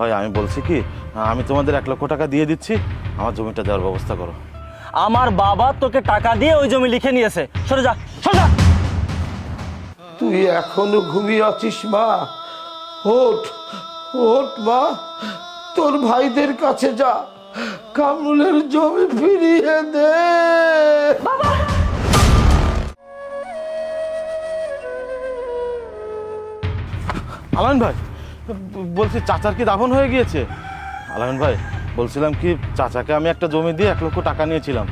ভাই আমি বলছি কি আমি তোমাদের এক লক্ষ টাকা দিয়ে দিচ্ছি আমার জমিটা দেওয়ার ব্যবস্থা করো। আমার বাবা তোকে টাকা দিয়ে ওই জমি লিখে নিয়েছে। সরে যা সরে যা। তুই এখনও ঘুমিয়ে আছিস মা? ওঠ ওঠ মা। তোর ভাইদের কাছে যা কামরুলের জমি ফিরিয়ে দে। আলামিন ভাই ব- বলছি চাচার কি দাফন হয়ে গিয়েছে? আলামিন ভাই বলছিলাম কি চাচাকে আমি একটা জমি দিয়ে এক লক্ষ টাকা নিয়েছিলাম।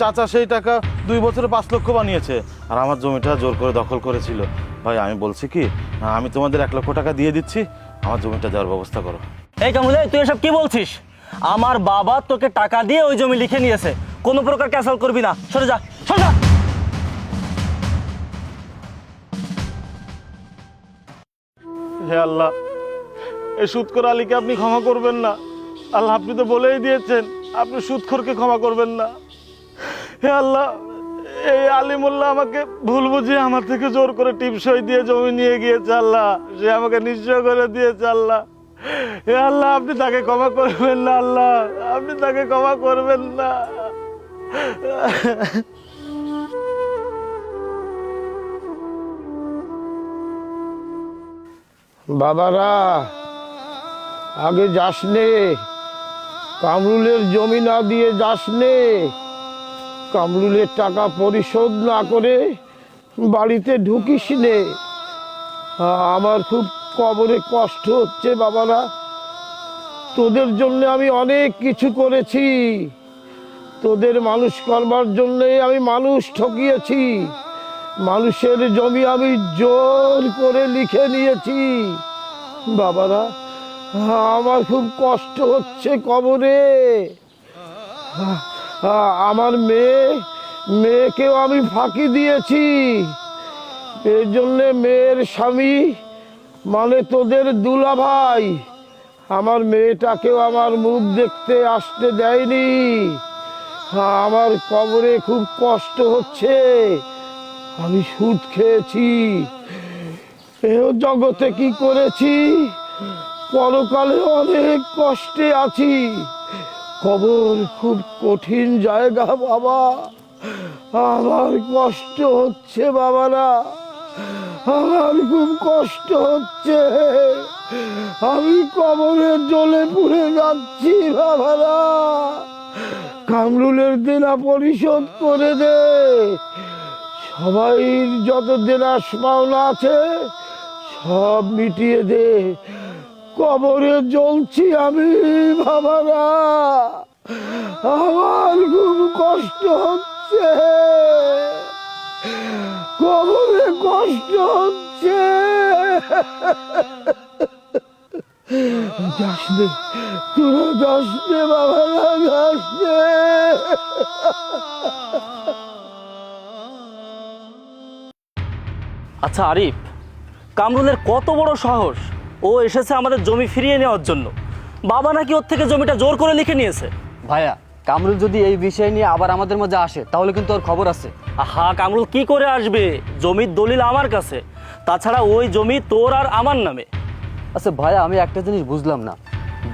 চাচা সেই টাকা দুই বছরে পাঁচ লক্ষ বানিয়েছে আর আমার জমিটা জোর করে দখল করেছিল। ভাই আমি বলছি কি আমি তোমাদের এক লক্ষ টাকা দিয়ে দিচ্ছি আমার জমিটা দেওয়ার ব্যবস্থা করো। এই কামুল এই, তুই এসব কি বলছিস? আমার বাবা তোকে টাকা দিয়ে ওই জমি লিখে নিয়েছে। কোনো প্রকার ক্যান্সেল করবি না। সরে যা সরে যা। হে আল্লাহ এই সুৎকর আলীকে আপনি ক্ষমা করবেন না। আল্লাহ আপনি তো বলেই দিয়েছেন, আপনি সুৎখরকে ক্ষমা করবেন না। হে আল্লাহ, এই আলিমুল্লাহ আমাকে ভুল বুঝিয়ে আমার থেকে জোর করে টিপসই দিয়ে জমি নিয়ে গিয়েছে আল্লাহ। সে আমাকে নিশ্চয় করে দিয়েছে আল্লাহ। হে আল্লাহ, আপনি তাকে ক্ষমা করবেন না আল্লাহ। আপনি তাকে ক্ষমা করবেন না। বাবারা আগে যাস নে। কামরুলের জমি না দিয়ে যাস নে। কামরুলের টাকা পরিশোধ না করে বাড়িতে ঢুকিস নে। আমার খুব কবরে কষ্ট হচ্ছে বাবারা। তোদের জন্য আমি অনেক কিছু করেছি। তোদের মানুষ করবার জন্যে আমি মানুষ ঠকিয়েছি। মানুষের জমি আমি জোর করে লিখে নিয়েছি। বাবারা আমার খুব কষ্ট হচ্ছে কবরে। আমার মেয়ে, মেয়েকেও আমি ফাঁকি দিয়েছি। এর জন্যে মেয়ের স্বামী মানে তোদের দুলা ভাই, আমার মেয়েটাকেও আমার মুখ দেখতে আসতে দেয়নি। আমার কবরে খুব কষ্ট হচ্ছে। আমি সুদ খেয়েছি। এও জগতে কি করেছি? পরকালে অনেক কষ্টে আছি। কবর খুব কঠিন জায়গা, বাবা। আমার কষ্ট হচ্ছে, বাবারা। আমার খুব কষ্ট হচ্ছে। আমি কবরে জলে পুড়ে যাচ্ছি, বাবারা। কামরুলের দেনা পরিশোধ করে দে। সবাই যত দেনাস পাওনা আছে, সব মিটিয়ে দে। কবরে জ্বলছি আমি, বাবারা। আমার খুব কষ্ট হচ্ছে। কবরে কষ্ট হচ্ছে। বাবারা, যাস আচ্ছা আরিফ, কামরুলের কত বড় সাহস? ও এসেছে আমাদের জমি ফিরিয়ে নেওয়ার জন্য। বাবা নাকি ওর থেকে জমিটা জোর করে লিখে নিয়েছে। ভাইয়া কামরুল যদি এই বিষয় নিয়ে আবার আমাদের মধ্যে আসে তাহলে কিন্তু ওর খবর আছে। আহা কামরুল কি করে আসবে? জমির দলিল আমার কাছে। তাছাড়া ওই জমি তোর আর আমার নামে। আচ্ছা ভাইয়া আমি একটা জিনিস বুঝলাম না।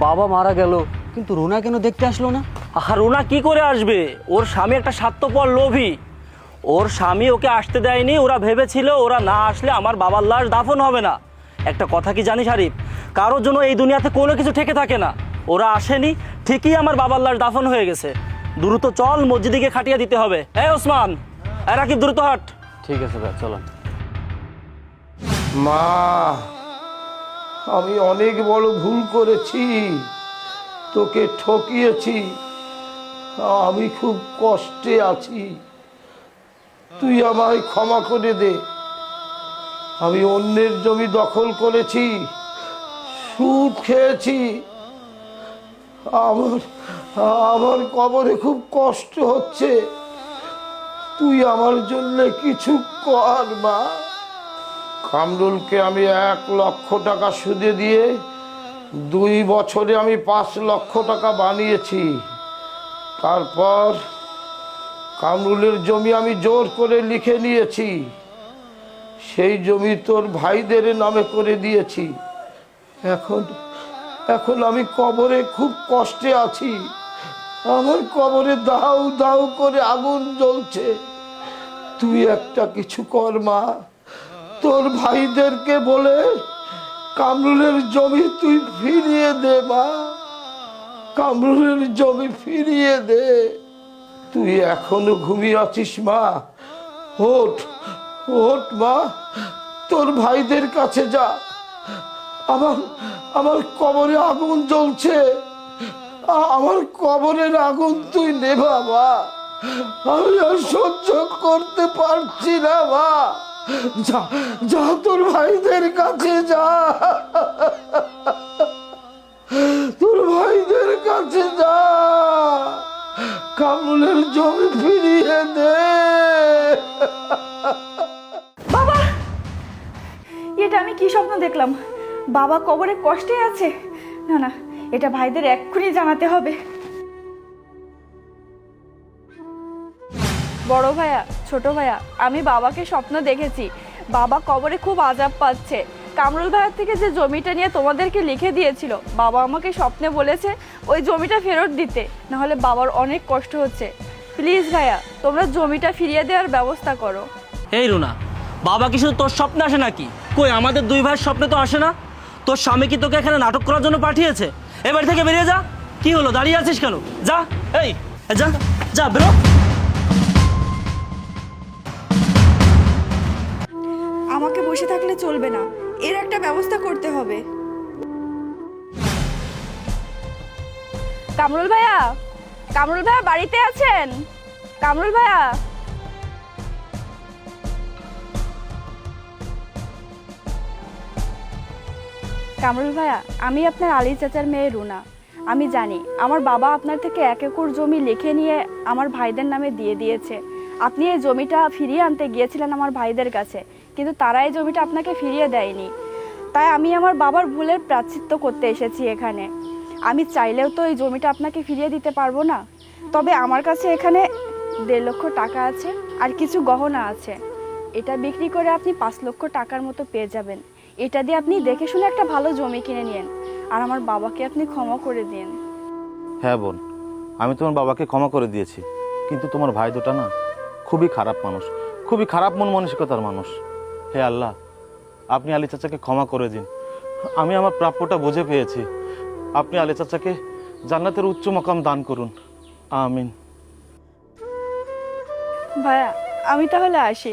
বাবা মারা গেল কিন্তু রুনা কেন দেখতে আসলো না? আর ওনা কি করে আসবে? ওর স্বামী একটা স্বার্থপর লোভী। ওর স্বামী ওকে আসতে দেয়নি ওরা ভেবেছিল ওরা না আসলে আমার বাবার লাশ দাফন হবে না। একটা কথা কি জানিস আরিফ কারোর জন্য এই দুনিয়াতে কোনো কিছু ঠেকে থাকে না। ওরা আসেনি ঠিকই আমার বাবার লাশ দাফন হয়ে গেছে। দ্রুত চল মসজিদিকে খাটিয়ে দিতে হবে। এই ওসমান এই রাকিব দ্রুত হাট। ঠিক আছে ভাই চলো মা আমি অনেক বড় ভুল করেছি তোকে ঠকিয়েছি আমি খুব কষ্টে আছি। তুই আমায় ক্ষমা করে দে। আমি অন্যের জমি দখল করেছি, সুদ খেয়েছি। আমার আমার কবরে খুব কষ্ট হচ্ছে। তুই আমার জন্য কিছু কর, মা। কামরুলকে আমি এক লক্ষ টাকা সুদে দিয়ে দুই বছরে আমি পাঁচ লক্ষ টাকা বানিয়েছি। তারপর কামরুলের জমি আমি জোর করে লিখে নিয়েছি। সেই জমি তোর ভাইদের নামে করে দিয়েছি। এখন এখন আমি কবরে খুব কষ্টে আছি। আমার কবরে দাউ দাউ করে আগুন জ্বলছে। তুই একটা কিছু কর, মা। তোর ভাইদেরকে বলে, কামরুলের জমি তুই ফিরিয়ে দে, মা। কামরুলের জমি ফিরিয়ে দে। তুই এখনও ঘুমিয়ে আছিস, মা। ওঠ। ওঠ, মা। তোর ভাইদের কাছে যা। আমার আমার কবরে আগুন জ্বলছে। আমার কবরের আগুন তুই নেভা, মা। আমি আর সহ্য করতে পারছি না, মা। যা যা তোর ভাইদের কাছে যা। তোর ভাইদের কাছে যা। কামুলের জমি ফিরিয়ে দে। বাবা এটা আমি কি স্বপ্ন দেখলাম? বাবা কবরে কষ্টে আছে? না না, এটা ভাইদের এক্ষুনি জানাতে হবে। বড় ভাইয়া, ছোট ভাইয়া, আমি বাবাকে স্বপ্ন দেখেছি। বাবা কবরে খুব আজাব পাচ্ছে। কামরুল ভাইয়ার থেকে যে জমিটা নিয়ে তোমাদেরকে লিখে দিয়েছিল, বাবা আমাকে স্বপ্নে বলেছে ওই জমিটা ফেরত দিতে। নাহলে বাবার অনেক কষ্ট হচ্ছে। প্লিজ ভাইয়া, তোমরা জমিটা ফিরিয়ে দেওয়ার ব্যবস্থা করো। এই রুনা, বাবা কি শুধু তোর স্বপ্ন আসে নাকি? কই আমাদের দুই ভাইয়ের স্বপ্নে তো আসে না? তোর স্বামী কি তোকে এখানে নাটক করার জন্য পাঠিয়েছে? এবার থেকে বেরিয়ে যা। কি হলো দাঁড়িয়ে আছিস কেন? যা। এই। যা। যা বেরো। আমাকে বসে থাকলে চলবে না। এর একটা ব্যবস্থা করতে হবে। কামরুল ভাইয়া কামরুল ভাইয়া বাড়িতে আছেন? কামরুল ভাইয়া। কামরুল ভাইয়া, আমি আপনার আলী চাচার মেয়ে রুনা। আমি জানি, আমার বাবা আপনার থেকে এক একর জমি লিখে নিয়ে আমার ভাইদের নামে দিয়ে দিয়েছে। আপনি এই জমিটা ফিরিয়ে আনতে গিয়েছিলেন আমার ভাইদের কাছে, কিন্তু তারা এই জমিটা আপনাকে ফিরিয়ে দেয়নি। তাই আমি আমার বাবার ভুলের প্রাচিত্য করতে এসেছি এখানে। আমি চাইলেও তো এই জমিটা আপনাকে ফিরিয়ে দিতে পারব না। তবে আমার কাছে এখানে দেড় লক্ষ টাকা আছে আর কিছু গহনা আছে। এটা বিক্রি করে আপনি পাঁচ লক্ষ টাকার মতো পেয়ে যাবেন। এটা দিয়ে আপনি দেখে শুনে একটা ভালো জমি কিনে নিন আর আমার বাবাকে আপনি ক্ষমা করে দিন হ্যাঁ বোন আমি তোমার বাবাকে ক্ষমা করে দিয়েছি কিন্তু তোমার ভাই দুটা না খুবই খারাপ মানুষ খুবই খারাপ মন মানসিকতার মানুষ হে আল্লাহ আপনি আলী চাচাকে ক্ষমা করে দিন আমি আমার প্রাপ্যটা বুঝে পেয়েছি আপনি আলী চাচাকে জান্নাতের উচ্চ মকাম দান করুন আমিন ভাইয়া আমি তাহলে আসি